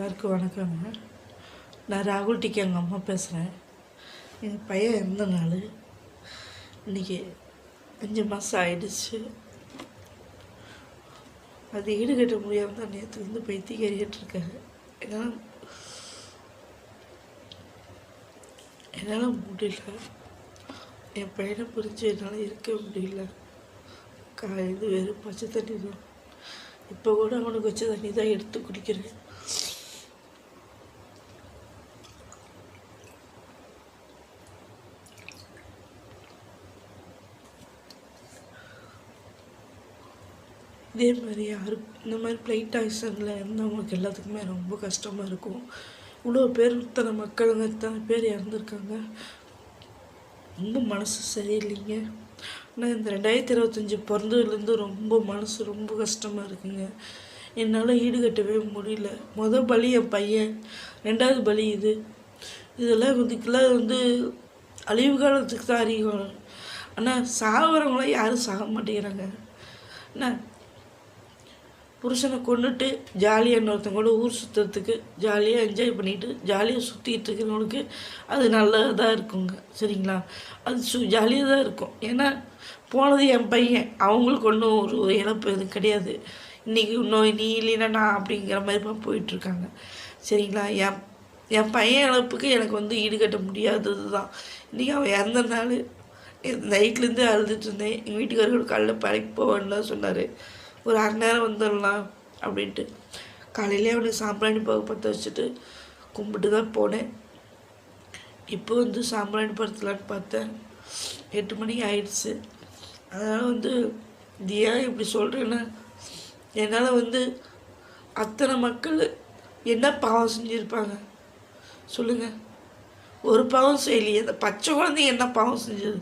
எல்லாருக்கும் வணக்கங்க. நான் ராகுல் டிக்கு எங்கள் அம்மா பேசுகிறேன் எங்கள் பையன் எந்த நாள். இன்றைக்கி அஞ்சு மாதம் ஆயிடுச்சு. அது ஈடுகட்ட முடியாமல் தான் நேற்றுலேருந்து பைத்தி கேறிட்டுருக்காரு என்னால் என்னால் முடியல. என் பையனை புரிஞ்சு என்னால் இருக்க முடியல. கா இது வெறும் பச்சை தண்ணி தான் இப்போ கூட அவனுக்கு வச்ச தண்ணி தான் எடுத்து குடிக்கிறேன். இதே மாதிரி யாரும் இந்த மாதிரி பிளைட் ஆக்சிடெண்ட்டில் இருந்தவங்களுக்கு எல்லாத்துக்குமே ரொம்ப கஷ்டமாக இருக்கும். இவ்வளோ பேர் இத்தனை மக்களுங்க இத்தனை பேர் இறந்துருக்காங்க. ரொம்ப மனசு சரியில்லைங்க. ஆனால் இந்த ரெண்டாயிரத்தி இருபத்தஞ்சி பிறந்ததுலேருந்து ரொம்ப மனசு ரொம்ப கஷ்டமாக இருக்குங்க. என்னால் ஈடுகட்டவே முடியல. மொதல் பலி என் பையன் ரெண்டாவது பலி இது. இதெல்லாம் இதுக்கெல்லாம் வந்து அழிவு காலத்துக்கு தான் அறியும் ஆனால் சாகிறவங்களாம் யாரும் சாக மாட்டேங்கிறாங்க. என்ன புருஷனை கொண்டுட்டு ஜாலியாக இன்னொருத்தங்க கூட ஊர் சுற்றுறதுக்கு ஜாலியாக என்ஜாய் பண்ணிட்டு ஜாலியாக சுற்றிட்டு இருக்கிறவங்களுக்கு அது நல்லதாக இருக்குங்க. சரிங்களா? அது சு ஜாலியாக தான் இருக்கும். ஏன்னா போனது என் பையன். அவங்களுக்கு ஒன்றும் ஒரு ஒரு இழப்பு எதுவும் கிடையாது. இன்றைக்கி இன்னும் நீ இல்லைன்னா நான் அப்படிங்கிற மாதிரி தான் போயிட்டுருக்காங்க. சரிங்களா? என் என் பையன் இழப்புக்கு எனக்கு வந்து ஈடுகட்ட முடியாதது தான். இன்றைக்கி அவன் இறந்த நாள் நைட்லேருந்து அழுதுட்டு இருந்தேன். எங்கள் வீட்டுக்காரர்கள் காலைல பழக்கி போவேன்னு தான் சொன்னார். ஒரு அரை நேரம் வந்துடலாம் அப்படின்ட்டு. காலையிலே அவனை சாம்பிராணி போக பற்ற வச்சுட்டு கும்பிட்டு தான் போனேன். இப்போ வந்து சாம்பிராணி படுத்தலான்னு பார்த்தேன். எட்டு மணிக்கு ஆயிடுச்சு. அதனால் வந்து இது ஏன் இப்படி சொல்கிறேன்னா என்னால் வந்து அத்தனை மக்கள் என்ன பாவம் செஞ்சுருப்பாங்க? சொல்லுங்கள் ஒரு பாவம் செய்யலையே. இந்த பச்சை குழந்தைங்க என்ன பாவம் செஞ்சது?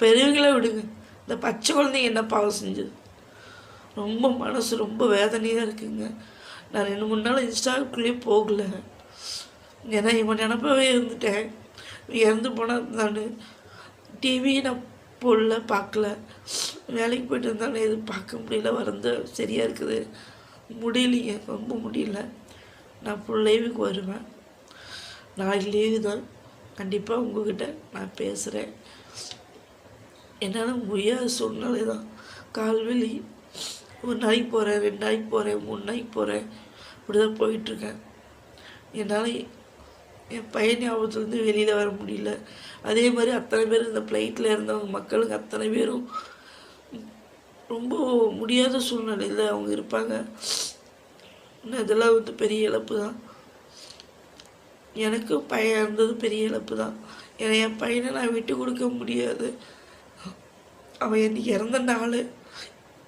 பெரியவங்களே விடுங்க. இந்த பச்சை குழந்தைங்க என்ன பாவம் செஞ்சது? ரொம்ப மனசு ரொம்ப வேதனையாக இருக்குங்க. நான் ரெண்டு மூணு நாள் இன்ஸ்டாவுக்குள்ளேயே போகல. ஏன்னா இவன் நினப்பாவே இருந்துட்டேன். இறந்து போனால் நான் டிவி நான் போடல பார்க்கல. வேலைக்கு போயிட்டு இருந்தாலும் எதுவும் பார்க்க முடியல. வரந்து சரியாக இருக்குது. முடியலைங்க. ரொம்ப முடியல. நான் ஃபுல் லைவுக்கு வருவேன். நாளைக்கு லீவு தான். கண்டிப்பாக உங்ககிட்ட நான் பேசுகிறேன் என்னால் முடியாத சூழ்நிலை தான் கால்வெளி ஒரு நாளைக்கு போகிறேன் ரெண்டு நாளைக்கு போகிறேன் மூணு நாளைக்கு போகிறேன் இப்படி தான் போயிட்டுருக்கேன். என்னால் என் பையன் ஞாபகத்துலேருந்து வெளியில் வர முடியல. அதே மாதிரி அத்தனை பேர் இந்த ஃப்ளைட்டில் இருந்தவங்க மக்களுக்கு அத்தனை பேரும் ரொம்ப முடியாத சூழ்நிலையில் அவங்க இருப்பாங்க. இன்னும் இதெல்லாம் வந்து பெரிய இழப்பு தான். எனக்கும் பையன் இருந்தது பெரிய இழப்பு தான். ஏன்னா என் பையனை நான் விட்டு கொடுக்க முடியாது. அவன் இன்றைக்கி இறந்த நாள்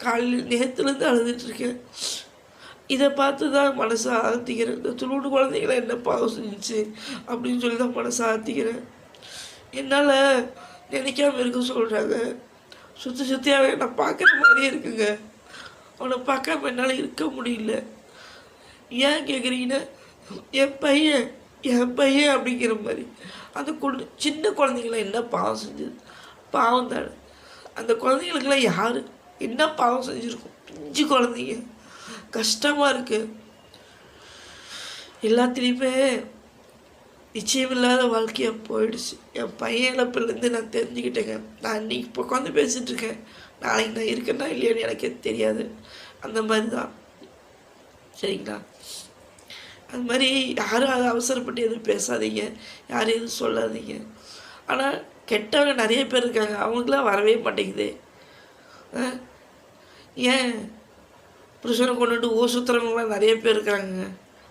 காலையில் நேற்றுலேருந்து அழுதுட்டுருக்கேன். இதை பார்த்து தான் மனசை ஆழ்த்திக்கிறேன் இந்த துளுண்டு குழந்தைங்கள என்ன பாவம் செஞ்சுச்சு அப்படின்னு சொல்லி தான் மனசை ஆழ்த்திக்கிறேன் என்னால் நினைக்காம இருக்க சொல்கிறாங்க சுற்றி சுற்றியாகவே நான் பார்க்குற மாதிரியே இருக்குங்க. அவனை பார்க்காம என்னால் இருக்க முடியல. ஏன் கேட்குறீங்கன்னா என் பையன் என் பையன் அப்படிங்கிற மாதிரி. அந்த குழந்தை சின்ன குழந்தைங்களாம் என்ன பாவம் செஞ்சது? பாவம் தானே. அந்த குழந்தைங்களுக்கெல்லாம் யார் என்ன பாவம் செஞ்சுருக்கும்? பிஞ்சு குழந்தைங்க. கஷ்டமாக இருக்குது எல்லாத்துலேயுமே நிச்சயமில்லாத வாழ்க்கையாக போயிடுச்சு. என் பையன் இழப்புலேருந்து நான் தெரிஞ்சுக்கிட்டேங்க. நான் இன்னைக்கு இப்போ உட்காந்து பேசிகிட்ருக்கேன் நாளைக்கு நான் இருக்கேன்னா இல்லையான்னு எனக்கே தெரியாது. அந்த மாதிரி தான் சரிங்களா? அது மாதிரி யாரும் அதை அவசரப்பட்டு எதுவும் பேசாதீங்க. யாரும் எதுவும் சொல்லாதீங்க. ஆனால் கெட்டவங்க நிறைய பேர் இருக்காங்க. அவங்களுக்குலாம் வரவே மாட்டேங்குது. ஆ? ஏன்? புருஷனை கொண்டுட்டு ஊர் சுற்றுறவங்களாம் நிறைய பேர் இருக்கிறாங்க.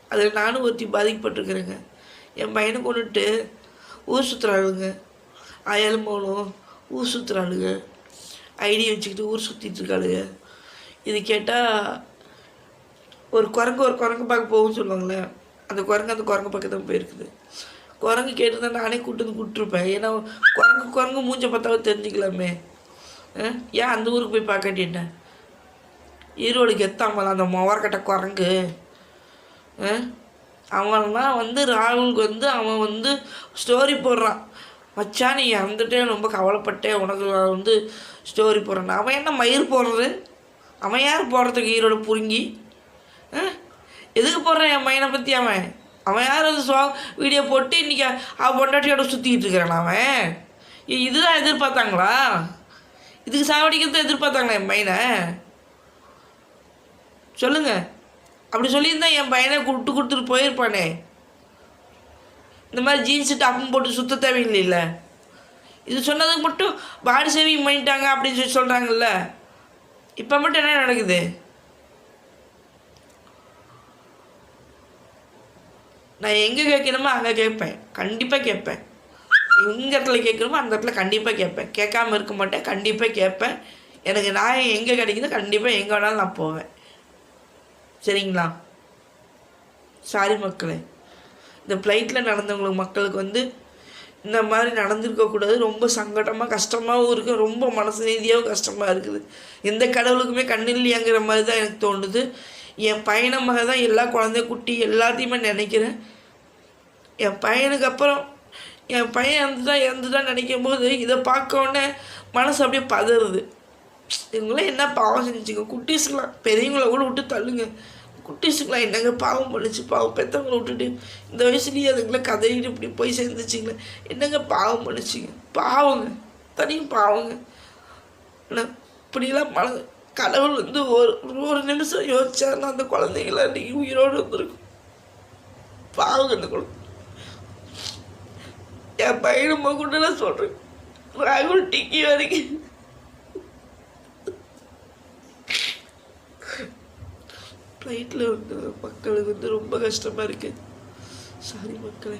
அதில் நானும் ஒருத்தி பாதிக்கப்பட்டிருக்கிறேங்க. என் பையனை கொண்டுட்டு ஊர் சுற்றுறாளுங்க அயல் போகணும் ஊர் சுற்றுறாளுங்க ஐடி வச்சுக்கிட்டு ஊர் சுற்றிட்டு இருக்காளுங்க. இது கேட்டால் ஒரு குரங்கு ஒரு குரங்கு பார்க்க போகும்னு சொல்லுவாங்களே. அந்த குரங்கு அந்த குரங்கு பக்கம் தான் போயிருக்குது. குரங்கு கேட்டிருந்தா நானே கூட்டு வந்து கூப்பிட்ருப்பேன் ஏன்னா குரங்கு குரங்கு மூஞ்ச பார்த்தாவே தெரிஞ்சுக்கலாமே. ஏன் அந்த ஊருக்கு போய் பார்க்கட்டேன் ஈரோடு கெத்தாமல அந்த மொவர்கட்ட குரங்கு. ஆ? அவன்லாம் வந்து ராகுலுக்கு வந்து அவன் வந்து ஸ்டோரி போடுறான். மச்சா நீ இறந்துட்டே ரொம்ப கவலைப்பட்டேன் உனக்கு நான் வந்து ஸ்டோரி போடுறேன் அவன் என்ன மயிர் போடுறது? அவன் யார் போடுறதுக்கு ஈரோடு புரிங்கி? ஆ? எதுக்கு போடுறான் என் மயனை பற்றி அவன்? அவன் யார் அது சோ வீடியோ போட்டு இன்றைக்கி அவன் பொண்டாட்டியோட சுற்றிக்கிட்டு இருக்கிறான் அவன்? இதுதான் எதிர்பார்த்தாங்களா? இதுக்கு சாவடிக்கிறது எதிர்பார்த்தாங்களா என் பையனை? சொல்லுங்க. அப்படி சொல்லியிருந்தா என் பையனை கூப்பிட்டு கொடுத்துட்டு போயிருப்பானே. இந்த மாதிரி ஜீன்ஸு டாப்பும் போட்டு சுத்த தேவையில்லைல்ல. இது சொன்னதுக்கு மட்டும் பாடி சேவிங் பண்ணிட்டாங்க அப்படின்னு சொல்லி சொல்கிறாங்கல்ல இப்போ மட்டும் என்ன நடக்குது? நான் எங்கே கேட்கணுமோ அங்கே கேட்பேன். கண்டிப்பாக கேட்பேன். எந்த இடத்துல கேட்கணுமோ அந்த இடத்துல கண்டிப்பாக கேட்பேன். கேட்காம இருக்க மாட்டேன் கண்டிப்பாக கேட்பேன். எனக்கு நான் எங்கே கிடைக்குதோ கண்டிப்பாக எங்கே வேணாலும் நான் போவேன். சரிங்களா? சாரி மக்களே. இந்த ஃப்ளைட்டில் நடந்தவங்களுக்கு மக்களுக்கு வந்து இந்த மாதிரி நடந்திருக்கக்கூடாது ரொம்ப சங்கடமாக கஷ்டமாகவும் இருக்குது ரொம்ப மனசு ரீதியாகவும் கஷ்டமாக இருக்குது. எந்த கடவுளுக்குமே கண்ணு இல்லையாங்கிற மாதிரி தான் எனக்கு தோணுது. என் பையனமாக தான் எல்லா குழந்தை குட்டி எல்லாத்தையுமே நினைக்கிறேன். என் பையனுக்கு அப்புறம் என் பையன் இறந்துதான் இறந்துதான் நினைக்கும் போது இதை பார்க்க உடனே மனசு அப்படியே பதறுது. இவங்களாம் என்ன பாவம் செஞ்சுங்க? குட்டீஸுக்கெலாம் பெரியவங்கள கூட விட்டு தள்ளுங்க. குட்டீஸுக்கெலாம் என்னங்க பாவம் பண்ணுச்சு? பாவம் பெற்றவங்கள விட்டுட்டு இந்த வயசுலேயே அதுங்களை கதறிட்டு இப்படி போய் சேர்ந்துச்சிங்களே. என்னங்க பாவம் பண்ணுச்சிங்க? பாவங்க. தனியும் பாவங்க. ஆனால் இப்படிலாம் மன கடவுள் வந்து ஒரு ஒரு நிமிஷம் யோசிச்சாருன்னா அந்த குழந்தைங்கள அன்றைக்கி உயிரோடு வந்திருக்கும் பாவங்க அந்த குழந்தை. என் பையனும் கூட நான் சொல்கிறேன் ராகுல் டிக்கி வரைக்கும் ஃப்ளைட்டில் வந்து மக்களுக்கு வந்து ரொம்ப கஷ்டமாக இருக்குது சாரி மக்களே.